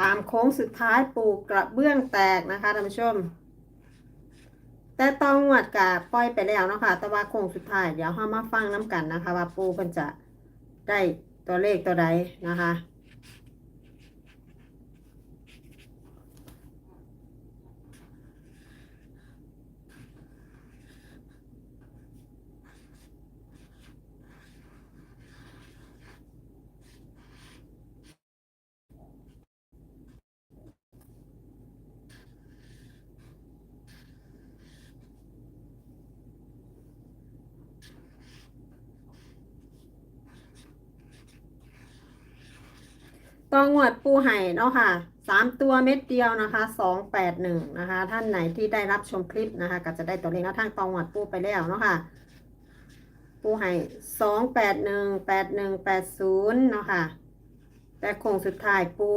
ตามโค้งสุดท้ายปูกระเบื้องแตกนะคะท่านผู้ชม แต่ต้องวดกับปล่อยไปแล้วเนาะคะแต่ว่าโค้งสุดท้ายเดี๋ยวห้ามาฟังน้ำกันนะคะ ว่าปูเพิ่นจะได้ตัวเลขตัวใดนะคะ ตองวดปูไห่เนาะค่ะ สามตัวเม็ดเดียวนะคะสองแปดหนึ่งนะคะ ท่านไหนที่ได้รับชมคลิปนะคะ ก็จะได้ตัวเลขแนวทางตองวดปูไปแล้วเนาะค่ะ ปูไห่สองแปดหนึ่งแปดหนึ่งแปดศูนย์เนาะค่ะ แต่โคงสุดท้ายปู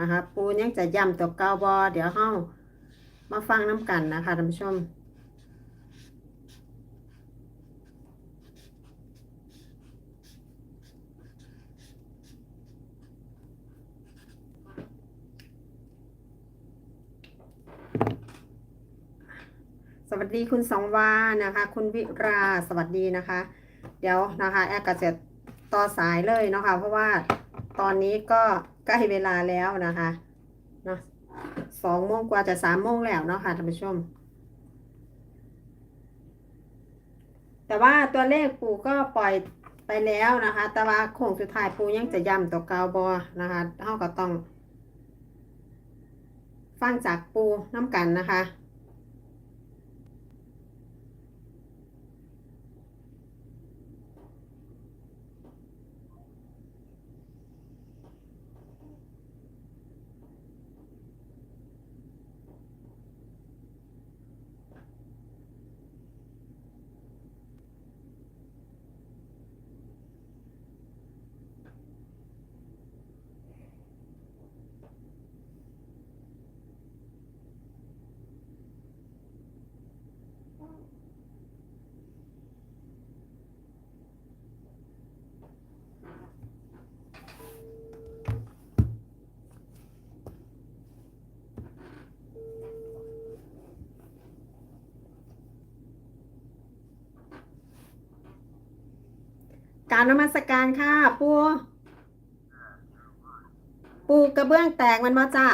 นะคะ ปูยังจะย้ำตัวเก้าบอเดี๋ยวเฮามาฟังน้ำกันนะคะท่านผู้ชม สวัสดีคุณสองวานะคะ คุณวิราสวัสดีนะคะ เดี๋ยวนะคะแอร์ก็จะต่อสายเลยเนาะคะเพราะว่าตอนนี้ก็ใกล้เวลาแล้วนะคะเนาะสองโมงกว่าจะสามโมงแล้วเนาะค่ะท่านผู้ชม แต่ว่าตัวเลขปูก็ปล่อยไปแล้วนะคะ แต่ว่าโค้งสุดท้ายปูยังจะย้ำตัวเกาบอนะคะเท่าก็ต้อง ฟังจากปูน้ำกันนะคะ การนมัสการค่ะ ปูปูกระเบื้องแตกมันมาจ้า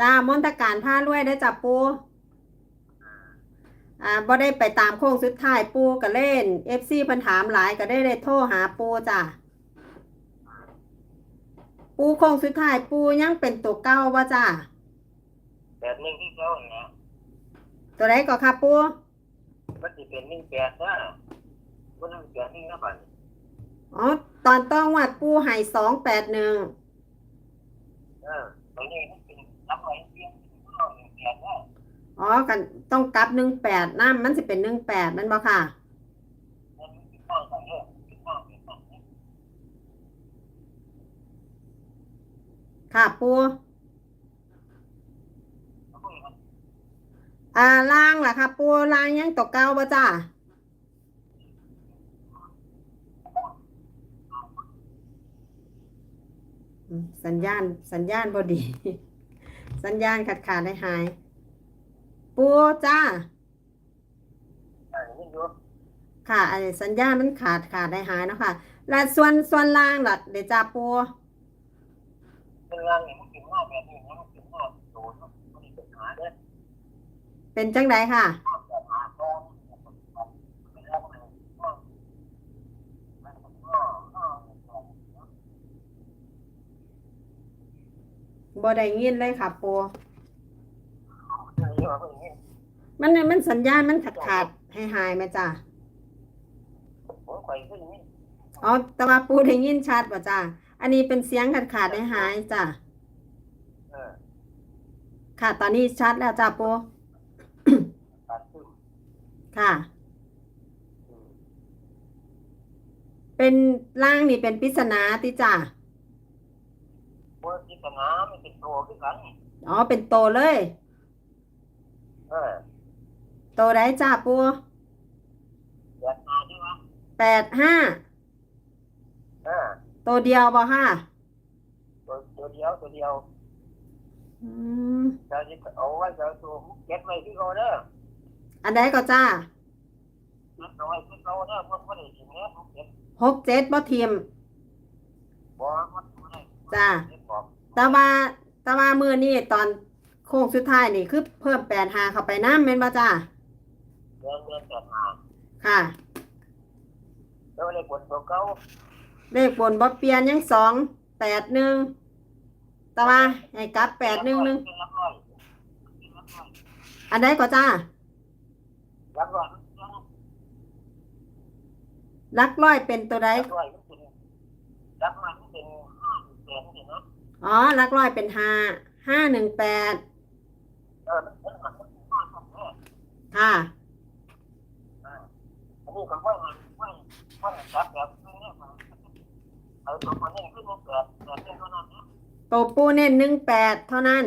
จ้ามนตการผ้ารวยได้อจับปูอ่าบ่ได้ไปตามโค้งสุดท้ายปูก็เล่นเอฟซีเพิ่นถามหลายก็ได้เลยโทรหาปูจ้าปูโค้งสุดท้ายปูยังเป็นตัวเก้าว่าจ้าแปดหนึ่งที่เขาเนี่ยตัวไหนก็ค่ะปูมันจะเป็นหนึ่งแปดนะ มันหนึ่งแปดหนึ่งนะบัดอ๋อ ตอนต้องวัดปูให้สองแปดหนึ่งเออตรงนี้มันเป็นรับไว้เพียงหนึ่งแปดนะอ๋อกันต้องกลับหนึ่งแปดน้ำมันสิเป็นหนึ่งแปดมันบ่ค่ะ มันเป็นข้อสั่งเออเป็นข้อเป็นข้อเนี่ยค่ะปูเขาพูดว่าอ่าล่างล่ะค่ะ ปูล่างยังตกเก้าบ่จ้าอืม สัญญาณสัญญาณบดี สัญญาณขาดขาดได้หาย ปูจ้าเออนี่ดูค่ะไอ้สัญญาณมันขาดขาดได้หายเนาะค่ะแล้วส่วนส่วนล่างล่ะเดี๋ยวจ้าปูเป็นร่างเนี่ยมันเป็นข้อแบบนี้นะมันเป็นข้อโดนมันมีปัญหาเนี่ยเป็นจังไดค่ะ ข้อแบบหาตรงเป็นร่างมันข้อมันเป็นข้อข้อ บ่ได้ยินเลยค่ะปูเออว่าเป็นอย่างนี้มันมันสัญญาณมันขาดขาดให้หายไหมจ้าผมคอยขึ้นอย่างนี้อ๋อแต่ว่าปูได้ยินชัดป่ะจ้าอันนี้เป็นเสียงขาดขาดได้หายจ้าเออค่ะ ตอนนี้ชัดแล้วจ้าปูการขึ้นค่ะอืมเป็นร่างนี่เป็นปริศนาติจ้าว่า จิตนามันเป็นตัวขึ้นกันอ๋อเป็นโตเลย เออโตได้จ้าปูแบบมาใช่ไหมแปดห้าเออโตเดียวบ่ค่ะเเดียวตัวเดียวอืมจะเอาไว้จะตัวเก็บไว้ที่เขาเด้ออันใดก็จ้าเก็บเอาไว้ที่เขาเด้อเพราะว่าได้สิเนี้ยเก็บหกเจ็ดบ่ทีมบ่มันบ่ได้จ้า เก็บบอก แต่ว่าแต่ว่ามือนี่ตอนโค้งสุดท้ายนี่คือเพิ่มแปดหาเข้าไปน้ำเม่นบ่จ้าเดือนเดือนแต่มาค่ะ แล้วเลยปวดตัวเก่าเลขบนบ่เปลี่ยนยังสองแปดหนึ่งแต่ว่าให้กลับแปดหนึ่งหนึ่งรับร้อยรับร้อยอันใดก็จ้ารับร้อยลักร้อยเป็นตัวใดรับร้อยมันเป็นรับร้อยมันเป็นห้าแสนนี่เนาะ อ๋อลักร้อยเป็นห้าห้าหนึ่งแปดเออมันมันมันห้าสองแน่ค่ะอันนี้ก็ว่าว่าว่าจับแบบนี้เอาตัวมันนี่ขึ้นมาแบบแบบนี้เท่านั้นตัวปูเน้นหนึ่งแปดเท่านั้น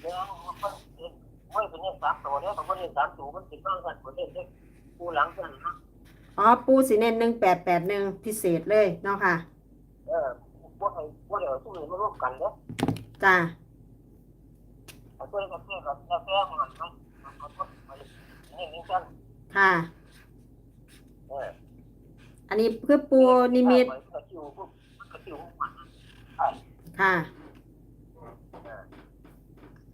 เดี๋ยวไม่เป็นเนี่ยสามตัวเนี่ยมันเป็นสามตัวมันติดบ้งกันคนเล่นเล็กกูหลังกันนะอ๋อปูสีเน้นหนึ่งแปดแปดหนึ่งพิเศษเลยเนาะค่ะ เออ พวกไอ้พวกเดี๋ยวสู้เลยมาร่วมกันเนาะจ้าเอาตัวนี้ก็เพื่อนกับแก้มันมันมันมันมันนี่นี่กันค่ะ เอออันนี้คือปูนิมิตกระจิ๋วพวกกระจิ๋วมันค่ะ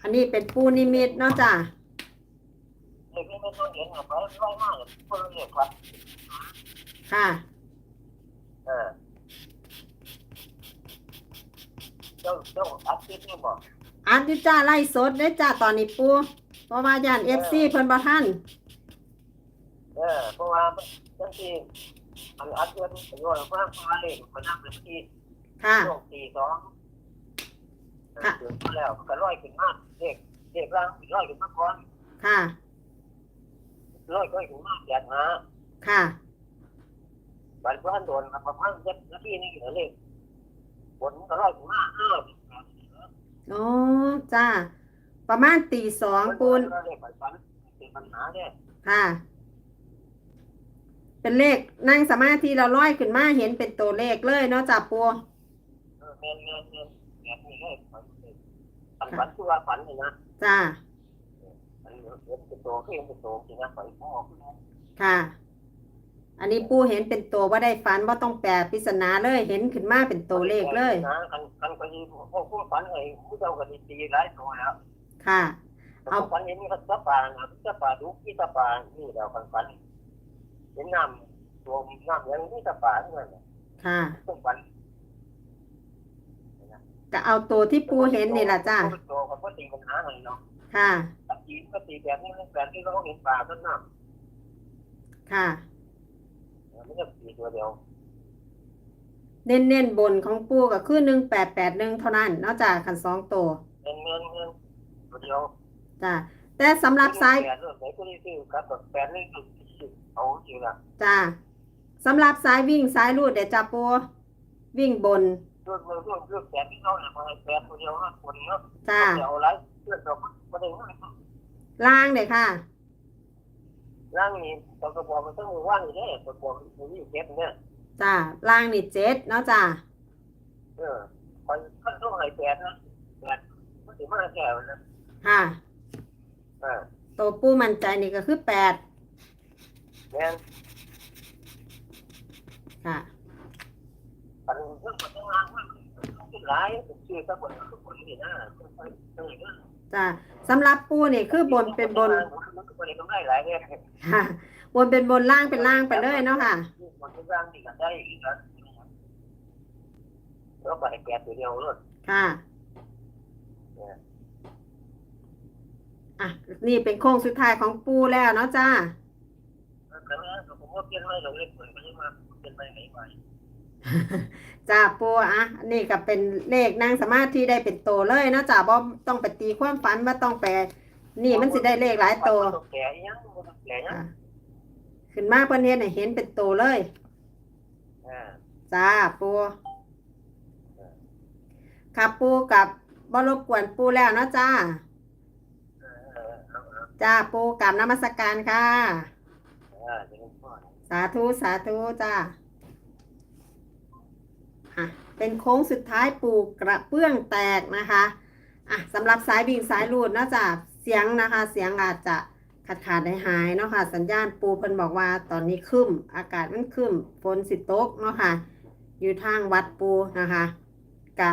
อันนี้เป็นปูนิมิตเนาะจ้าเด็กนี่ไม่ต้องเห็นกับไปไล่มากคนเรียกครับค่ะ เออ เจ้าเจ้าอาทิตย์นี่บอกอันที่จ้าไล่สดได้อจ้าตอนนี้ปูเพราะว่าย่านเอฟซีเพิ่นบ่ทันเออเพราะว่าบางทีอันอาทิตย์นี่ว่าว่าว่าเลขมันนั่งเป็นที่ค่ะ ช่วงสี่สองถึงแล้วก็ร้อยขึ้นมาเลขเลขร่างร้อยขึ้นมาก่อนค่ะ ร้อยก็ขึ้นมาแปดนะค่ะ บันเพื่อนโดนมาประมาณเจ็ดนาทีนี่เหลือเลข บนก็ร้อยขึ้นมาห้าโอ้จ้าประมาณตีสองปูนเลขปันเป็นปัญหาเนี่ยค่ะ เป็นเลขนั่งสมาธิเราร้อยขึ้นมาเห็นเป็นตัวเลขเลยเนาะจ้าปูเออเงินเงินเงินแบบนี้เลยฝันฝันคือว่าฝันเลยนะจ้าอันนี้เป็นตัวที่เป็นตัวจริงนะฝันพ่อค่ะ อันนี้ปูเห็นเป็นตัวว่าได้ฝันว่าต้องแปลปริศนาเลยเห็นขึ้นมาเป็นตัวเลขเลยนะกันกันก็ยีพวกพวกฝันไอ้ผู้เจ้าก็ดีตีหลายตัวแล้วค่ะ เอาฝันเห็นมันก็ตะปานะตะปาดูที่ตะปานี่แล้วกันฝันเห็นน้ำตัวน้ำยังนี่ตะปาเท่านั้นค่ะต้องฝันก็เอาตัวที่ปูเห็นนี่แหละจ้าตัวก็บ่ตีปัญหาอะไรเนาะค่ะตัดจีก็ตีแบบนี้แบบที่เราเห็นปลาต้นน้ค่ะำ มันก็ตีตัวเดียวเน้นเน้นๆบนของปูก็คือหนึ่งแปดแปดหนึ่งเท่านั้นเนอกจากขันสองตัวเงินเงินเงินตัวเดียวจ้าแต่สำหรับซ้าย แปดเรื่องไหนก็ได้ซื้อกับแปดนี่เอาจริงละจ้าสำหรับซ้ายวิ่งซ้ายรูดเดี๋ยวจ้าปูวิ่งบน เรื่องเรื่องเรื่องเรื่องแปดที่เราเนี่ยมาแปดตัวเดียวนะคนเนาะจ้า เดี๋ยวไรเรื่องเราไม่ได้ว่าล่างเดี๋ยวค่ะ ร่างนี้ตัวกระบอกมันต้องมีว่างอยู่เนี่ยตัวกระบอกมันมีเก็บเนี่ยจ้าล่างนี่เจ็ดเนาะจ้าเออคนขั้นต้องให้แปดนะแปดมันถึงมาแก่นะค่ะเออตัวปูมั่นใจนี่ก็คือแปดแม่นค่ะปันเรื่องมันต้องล้างมันต้องหลายชื่อสักคนทุกคนนี่นะต้องอย่างนั้น จ้าสำหรับปูนี่คือบนเป็นบนมันก็ไม่ได้กำไรหลายเนี่ยค่ะ บนเป็นบนล่างเป็นล่างไปเลยเนาะค่ะ มันก็ร่างดีกันได้อีกแล้วแล้วก็ให้แปดตัวเดียวเลยค่ะอะนี่เป็นโค้งสุดท้ายของปูแล้วเนาะจ้า แต่ว่าผมว่าเปลี่ยนไม่เราเล็กเหมือนกันมาเปลี่ยนไปไหนไป จ้าปูอะนี่ก็เป็นเลขนั่งสมาธิได้เป็นโตเลยเนาะจ้าบ่ต้องไปตีความฝันว่าต้องไปนี่มันสิได้เลขหลายโตแก่ยังแก่ยังค่ะขึ้นมาเพิ่นเฮ็ดให้เห็นเป็นโตเลยอ่าจ้าปูค่ะปูกับบ่รบกวนปูแล้วเนาะจ้าเออเออเออจ้าปูกับนมัสการค่ะเออจะเป็นพ่อสาธุสาธุจ้าอะ เป็นโค้งสุดท้ายปูกระเบื้องแตกนะคะอะสำหรับสายบิ่งสายรูดนอกจากเสียงนะคะ เสียงอาจจะขาดขาดหายหายเนาะค่ะสัญญาณปูเพิ่นบอกว่าตอนนี้ครึ้มอากาศมันครึ้มฝนสิตกเนาะค่ะอยู่ทางวัดปูนะคะกะ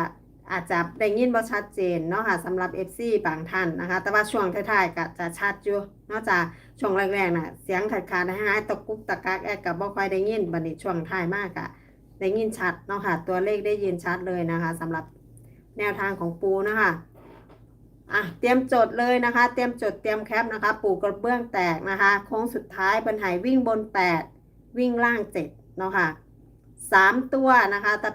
อาจจะได้ยินบ่ชัดเจนเนาะค่ะสำหรับ FC บางท่านนะคะ แต่ว่าช่วงท้ายๆก็จะชัดอยู่นอกจากช่วงแรกๆน่ะเสียงขาดขาดหายหายตะกุกตะกักแอกกับบ่ค่อยได้ยินบัดนี้ช่วงท้ายมากอะ ได้ยินชัดเนาะค่ะ ตัวเลขได้ยินชัดเลยนะคะสำหรับแนวทางของปูนะคะอะเตรียมจดเลยนะคะ เตรียมจดเตรียมแคปนะคะ ปูกระเบื้องแตกนะคะโค้งสุดท้ายเป็นไหวิ่งบน 8 วิ่งล่าง7เนาะค่ะสามตัวนะคะแต่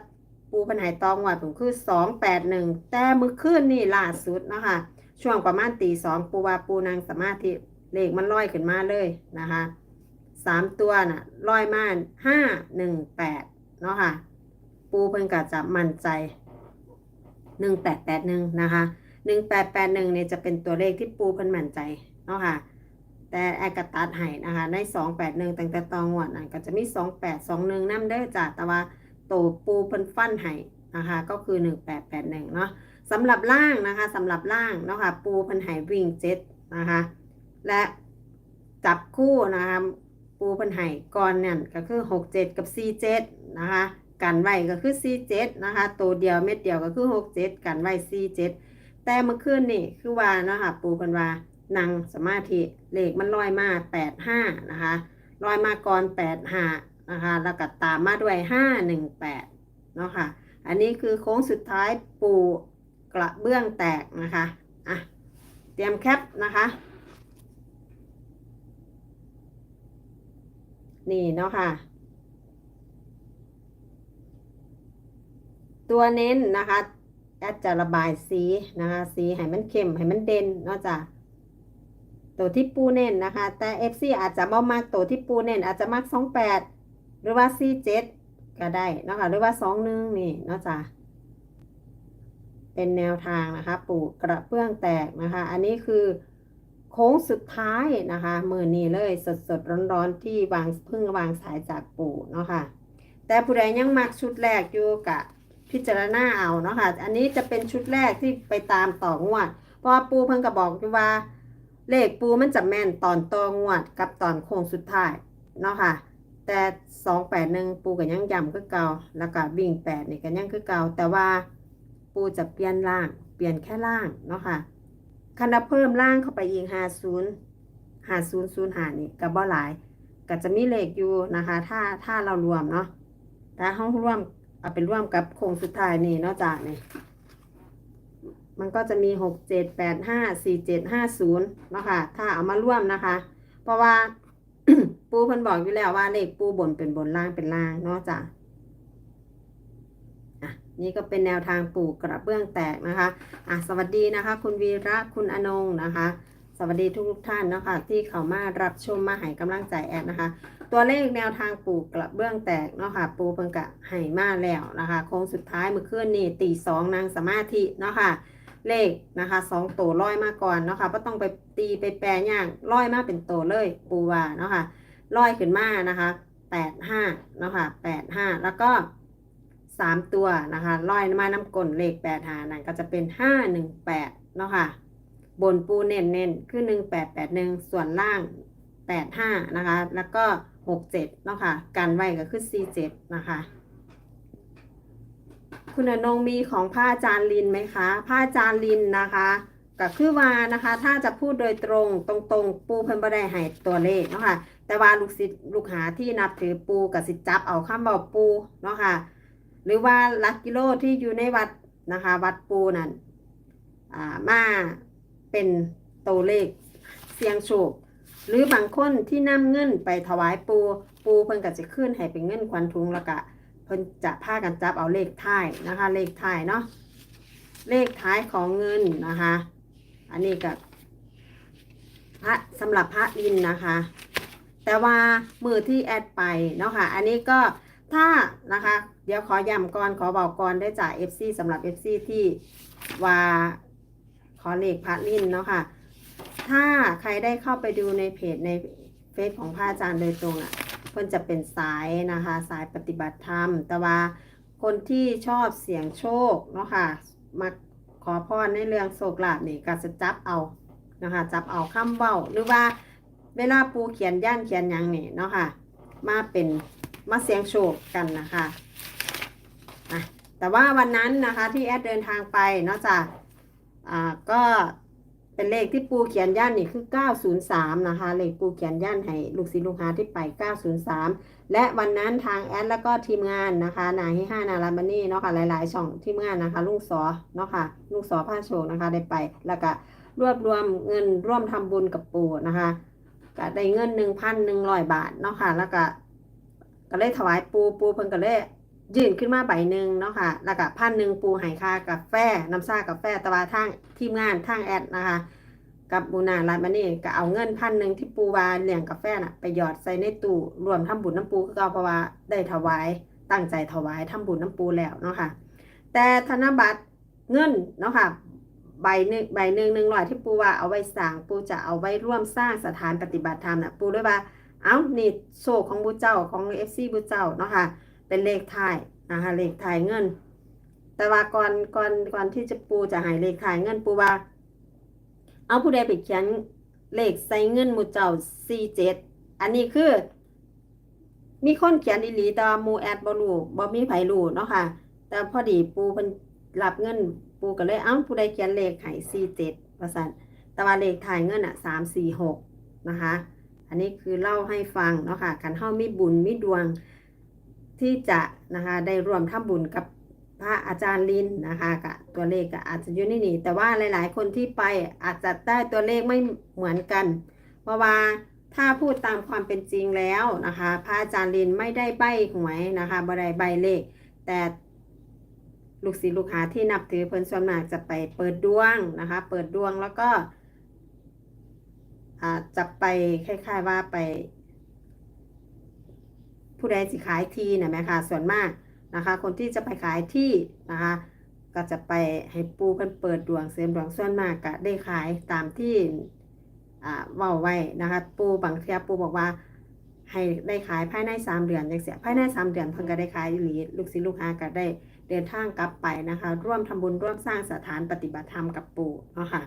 ปูปัญหาตองหวัดผมคือสองแปดหนึ่งแต่มือขึ้นนี่ล่าสุดนะคะช่วงประมาณตีสองปูวาปูนางสมาธิเลขมันลอยขึ้นมาเลยนะคะสามตัวน่ะลอยมาห้าหนึ่งแปด เนาะค่ะ ปูเพิ่นก็จะมั่นใจหนึ่งแปดแปดหนึ่งนะคะหนึ่งแปดแปดหนึ่งเนี่ยจะเป็นตัวเลขที่ปูเพิ่นมั่นใจเนาะค่ะ แต่แอกตัดให้นะคะในสองแปดหนึ่งตั้งแต่ตองวดนั่นก็จะมีสองแปดสองหนึ่งน้ำเด้อจ้ะแต่ว่าโตปูเพิ่นฟันให้นะคะก็คือหนึ่งแปดแปดหนึ่งเนาะสำหรับล่างนะคะสำหรับล่างเนาะค่ะปูเพิ่นให้วิ่งเจ็ดนะคะและจับคู่นะคะ ปูเพิ่นให้ก่อนเนี่ยก็คือหกเจ็ดกับสี่เจ็ดนะคะ กันไว้ก็คือสี่เจ็ดนะคะ ตัวเดียวเม็ดเดียวก็คือหกเจ็ดกันไว้สี่เจ็ดแต่เมื่อคืนนี่คือว่านะคะปูเพันว่านั่งสมาธิเลขมันลอยมาแปดห้านะคะลอยมาก่อนแปดห้านะคะแล้วก็ตามมาด้วยห้าหนึ่งแปดเนาะค่ะอันนี้คือโค้งสุดท้ายปูกระเบื้องแตกนะคะอะเตรียมแคปนะคะ นี่เนาะค่ะ ตัวเน้นนะคะแอดจะระบายสีนะคะสีให้มันเข้มให้มันเด่นเนาะจ้ะตัวที่ปูเน้นนะคะ แต่ FC อาจจะบ่มากตัวที่ปูเน้นอาจจะมัก28หรือว่า47ก็ได้เนาะคะหรือว่า21นี่เนาะจ้ะเป็นแนวทางนะคะ ปูกระเบื้องแตกนะคะ อันนี้คือ โค้งสุดท้ายนะคะ มือนี้เลยสดสดร้อนร้อนๆที่วางพึ่งวางสายจากปูเนาะค่ะ แต่ผู้ใดยังมักชุดแรกอยู่กะพิจารณาเอาเนาะค่ะ อันนี้จะเป็นชุดแรกที่ไปตามต่องวด เพราะปูเพิ่งก็บอกว่า เลขปูมันจะแม่นตอนต่องวดกับตอนโค้งสุดท้ายเนาะค่ะ แต่สองแปดหนึ่งปูก็ยังย้ำคือเก่าแล้วก็วิ่งแปดนี่ก็ยังคือเก่าแต่ว่าปูจะเปลี่ยนล่างเปลี่ยนแค่ล่างเนาะค่ะ คันเพิ่มล่างเข้าไปอีกห้าศูนย์ห้าศูนย์ศูนย์หานี่ก็บ่หลาย ก็จะมีเลขอยู่นะคะ ถ้าถ้าเรารวมเนาะถ้าห้องร่วมเอาไปร่วมกับโครงสุดท้ายนี่เนอกจากนี่มันก็จะมีหกเจ็ดแปดห้าสี่เจ็ดห้าศูนย์เนาะค่ะ ถ้าเอามาร่วมนะคะ เพราะว่าปูเพิ่นบอกอยู่แล้วว่าเลขปูบนเป็นบนล่างเป็นล่างเนอกจากอะ นี่ก็เป็นแนวทางปลูกกระเบื้องแตกนะคะอะสวัสดีนะคะ คุณวีระคุณอนงนะคะ สวัสดีทุกๆท่านเนาะคะที่เข้ามารับชมมาให้กำลังใจแอดนะคะ ตัวเลขแนวทางปลูกกระเบื้องแตกเนาะค่ะ ปูเพิ่งกะให้มาแล้วนะคะโค้งสุดท้ายเมื่อคืนนี่ตีสองนางสมาธิเนาะค่ะเลขนะคะสองตัวร้อยมาก่อนเนาะค่ะก็ต้องไปตีไปแปลยากร้อยมาเป็นตัวเลยปูว่าเนาะค่ะร้อยขึ้นมานะคะแปดห้าเนาะค่ะแปดห้าแล้วก็ สามตัวนะคะร้อยมาน้ำกลนเลขแปดหานั่นก็จะเป็นห้าหนึ่งแปดเนาะค่ะ บนปูเน้นเน้นคือหนึ่งแปดแปดหนึ่งส่วนล่างแปดห้านะคะ แล้วก็หกเจ็ดเนาะค่ะกันไว้ก็คือสี่เจ็ดนะคะ คุณอนงมีของผ้าจานลินไหมคะผ้าจานลินนะคะก็คือว่านะคะ ถ้าจะพูดโดยตรงตรงๆ ปูเพิ่นบ่ได้ให้ตัวเลขเนาะค่ะแต่ว่าลูกศิษย์ลูกหาที่นับถือปูกับสิจับเอาคำบอกปูเนาะค่ะ หรือว่าลักกิโลที่อยู่ในวัดนะคะ วัดปูนั่นอ่ามาเป็นตัวเลขเสียงโชคหรือบางคนที่นำเงินไปถวายปูปูเพิ่นก็จะขึ้นให้เป็นเงินควันทุงแล้วก็เพิ่นจะพากันจับเอาเลขท้ายนะคะ เลขท้ายเนาะเลขท้ายของเงินนะคะ อันนี้ก็พระสำหรับพระอินนะคะ แต่ว่ามือที่แอดไปเนาะค่ะอันนี้ก็ ถ้านะคะ เดี๋ยวขอย้ำก่อนขอบอกก่อนได้จาก FC สำหรับ FC ที่ว่าขอเลขพระลินเนาะค่ะ ถ้าใครได้เข้าไปดูในเพจในเฟซของพระอาจารย์โดยตรงอะเพิ่นจะเป็นสายนะคะ สายปฏิบัติธรรม แต่ว่าคนที่ชอบเสี่ยงโชคเนาะค่ะมาขอพรในเรื่องโชคลาภนี่ก็จะจับเอานะคะจับเอาคำเว้าหรือว่าเวลาปูเขียนย่านเขียนยังนี่เนาะค่ะมาเป็น มาเสียงโชคกันนะคะอะแต่ว่าวันนั้นนะคะที่แอดเดินทางไปเนาะจ้ะอ่าก็เป็นเลขที่ปูเขียนย่านนี่คือ 903 นะคะ เลขปูเขียนย่านให้ลูกศิษย์ลูกหาที่ไป 903 และวันนั้นทางแอดแล้วก็ทีมงานนะคะนายให้ห้านารามานี่เนาะค่ะหลาย ๆ ช่องทีมงานนะคะ ลุงสอเนาะค่ะลุงสอผ้าโชคนะคะได้ไปแล้วก็รวบรวมเงินร่วมทำบุญกับปู่นะคะก็ได้เงิน 1,100 บาทเนาะค่ะแล้วก็ ก็เลยถวายปูปูเพิ่นก็เลยยื่นขึ้นมาใบหนึ่งเนาะค่ะ แล้วก็พันหนึ่งปูไหคากาแฟน้ำซ่ากาแฟตะวาทางทีมงานทางแอดนะคะ กับบูนาลามานี่ก็เอาเงินพันหนึ่งที่ปูวาเลี้ยงกาแฟน่ะ ไปหยอดใส่ในตู้รวมทำบุญน้ำปูคือเก่าเพราะว่าได้ถวายตั้งใจถวายทำบุญน้ำปูแล้วเนาะค่ะ แต่ธนบัตรเงินเนาะค่ะใบหนึ่งใบหนึ่งหนึ่งร้อยที่ปูว่าเอาไว้สร้างปูจะเอาไว้ร่วมสร้างสถานปฏิบัติธรรมน่ะปูด้วยว่า เอ้านี่โชคของบุเจ้าของเอฟซีบุเจ้าเนาะค่ะ เป็นเลขไทายนะคะเลขไทายเงิน แต่ว่าก่อนก่อนก่อนที่จะปูจะหายเลขไทายเงินปูว่า เอาผู้ใดไปเขียนเลขใส่เงินมูเจ้าสี่เจ็ดอันนี้คือ มีคนเขียนอีหลีแต่หมูแอดบ่รู้บ่มีไผรู้เนาะค่ะ แต่พอดีปูเพิ่นรับเงินปูก็เลยเอ้าผู้ใดเขียนเลขให้สี่เจ็ดว่าซั่นแต่ว่าเลขถ่ายเงินอะสามสี่หกนะคะ อันนี้คือเล่าให้ฟังเนาะค่ะกันเฮามีบุญมีดวงที่จะนะคะได้รวมทำบุญกับพระอาจารย์ลินนะคะกะตัวเลขก็อาจจะอยู่ในนี้แต่ว่าหลาย ๆ คนที่ไปอาจจะได้ตัวเลขไม่เหมือนกัน เพราะว่าถ้าพูดตามความเป็นจริงแล้วนะคะ พระอาจารย์ลินไม่ได้ใบหวยนะคะบ่ได้ใบเลข แต่ลูกศิษย์ลูกหาที่นับถือเพิ่นส่วนมากจะไปเปิดดวงนะคะ เปิดดวงแล้วก็ จะไปคล้าย ๆว่าไป ผู้ใดสิขายที่นะแม่ค่ะส่วนมากนะคะ คนที่จะไปขายที่นะคะ ก็จะไปให้ปูเพิ่นเปิดดวงเสริมดวงส่วนมากก็ได้ขายตามที่อ่าเว้าไว้นะคะ ปูบางเทียปูบอกว่า ให้ได้ขายภายในสามเดือนจังเสียภายในสามเดือนเพิ่นก็ได้ขายอีหลีลูกศิษย์ลูกหาก็ได้เดินทางกลับไปนะคะ ร่วมทำบุญร่วมสร้างสถานปฏิบัติธรรมกับปู่เนาะค่ะ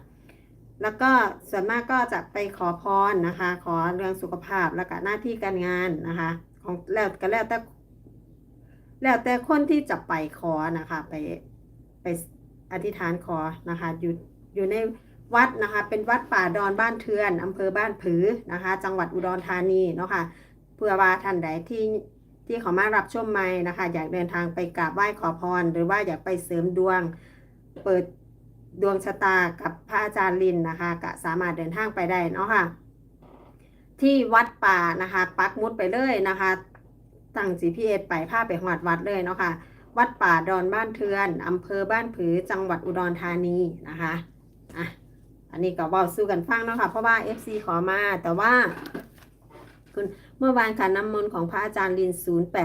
แล้วก็ส่วนมากก็จะไปขอพรนะคะ ขอเรื่องสุขภาพแล้วก็หน้าที่การงานนะคะ ของแล้วก็แล้วแต่แล้วแต่คนที่จะไปขอนะคะ ไปไปอธิษฐานขอนะคะอยู่อยู่ในวัดนะคะ เป็นวัดป่าดอนบ้านเทือนอำเภอบ้านผือนะคะ จังหวัดอุดรธานีเนาะค่ะเพื่อว่าท่านใดที่ที่เขามารับชมใหม่นะคะ อยากเดินทางไปกราบไหว้ขอพร หรือว่าอยากไปเสริมดวง เปิด ดวงชะตากับพระอาจารย์ลินนะคะก็สามารถเดินทางไปได้เนาะค่ะ ที่วัดป่านะคะปักมุดไปเลยนะคะตั้ง GPS ไปพาไปหอดวัดเลยเนาะค่ะ วัดป่าดอนบ้านเทือนอำเภอบ้านผือจังหวัดอุดรธานีนะคะอะอันนี้ก็เว้าสู้กันฟังเนาะค่ะเพราะว่า FC ขอมาแต่ว่าคุณเมื่อวานค่ะน้ำมนต์ของพระอาจารย์ลิน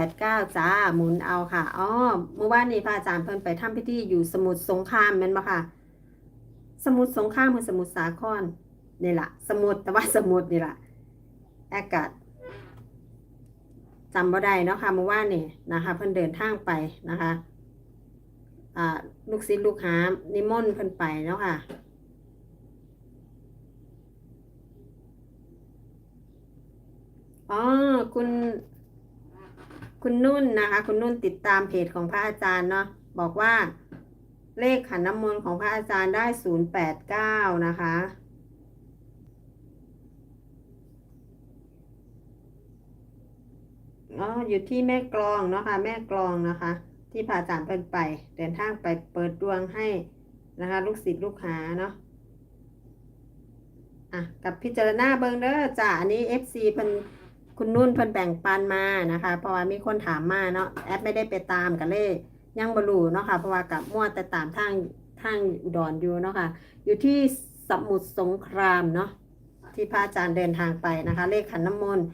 089 จ้าหมุนเอาค่ะอ๋อเมื่อวานนี้พระอาจารย์เพิ่นไปทำพิธีอยู่สมุทรสงครามแม่นบ่ค่ะ สมุทรสงครามคือสมุทรสาครนี่แหละสมุทรแต่ว่าสมุทรนี่แหละอากาศจำบ่ได้เนาะค่ะเมื่อวานนี่นะคะ เพิ่นเดินทางไปนะคะลูกศิษย์ลูกหานิมนต์เพิ่นไปเนาะค่ะอ๋อคุณคุณนุ่นนะคะ คุณนุ่นติดตามเพจของพระอาจารย์เนาะบอกว่า เลขขันน้ำมนต์ของพระอาจารย์ได้ศูนย์แปดเก้านะคะอ๋ออยู่ที่แม่กลองเนาะค่ะแม่กลองนะคะ ที่พระอาจารย์เป็นไปเดินทางไปเปิดดวงให้นะคะ ลูกศิษย์ลูกหาเนาะอะกับพิจารณาเบิงเด้อจ้าอันนี้ FC เพิ่นคุณนุ่นเพิ่นแบ่งปันมานะคะ เพราะว่ามีคนถามมาเนาะแอดไม่ได้ไปตามกันเลย ยังบรูเนาะค่ะเพราะว่ากับมั่วแต่ตามทางทางอุดรอยู่เนาะค่ะ อยู่ที่สมุทรสงครามเนาะที่พระอาจารย์เดินทางไปนะคะ เลขขันน้ำมนต์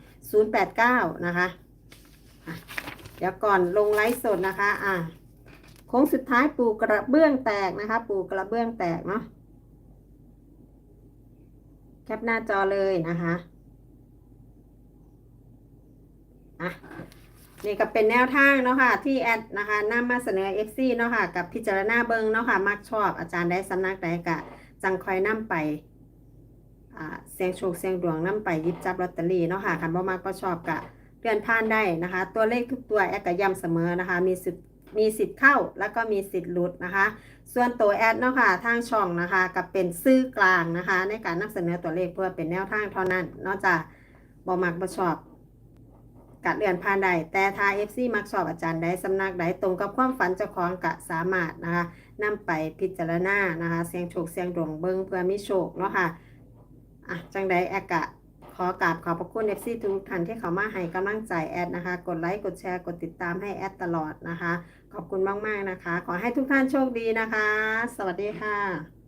089 นะคะะเดี๋ยวก่อนลงไลฟ์สดนะคะ อะโค้งสุดท้ายปูกระเบื้องแตกนะคะ ปูกระเบื้องแตกเนาะแคปหน้าจอเลยนะคะ อะ นี่ก็เป็นแนวทางเนาะค่ะ ที่แอดนะคะนำมาเสนอ FC เนาะค่ะ กับพิจารณาเบิงเนาะค่ะ มักชอบอาจารย์ได้สำนักใดกะ จังคอยนำไปเสียงโชคเสียงดวงนำไปยิบจับลอตเตอรี่เนาะค่ะคันบ่มักก็ชอบกะเลื่อนผ่านได้นะคะ ตัวเลขทุกตัวแอดก็ย้ำเสมอนะคะ มีสิทธิ์มีสิทธิ์เข้าแล้วก็มีสิทธิ์หลุดนะคะ ส่วนตัวแอดเนาะค่ะทางช่องนะคะกับเป็นซื้อกลางนะคะ ในการนำเสนอตัวเลขเพื่อเป็นแนวทางเท่านั้นนอกจากบ่มักบ่ชอบ กัดเลื่อนผ่านได้แต่ถ้า FC มักชอบอาจารย์ใดสำนักใดตรงกับความฝันเจ้าของกะสามารถนะคะนำไปพิจารณานะคะเสียงโชคเสียงดวงเบิ้งเพื่อมีโชคเนาะค่ะอะจังใดแอกะขอกราบขอบพระคุณ FC ทุกท่านที่เขามาให้กำลังใจแอดนะคะ กดไลค์กดแชร์กดติดตามให้แอดตลอดนะคะ ขอบคุณมาก ๆ นะคะ ขอให้ทุกท่านโชคดีนะคะ สวัสดีค่ะ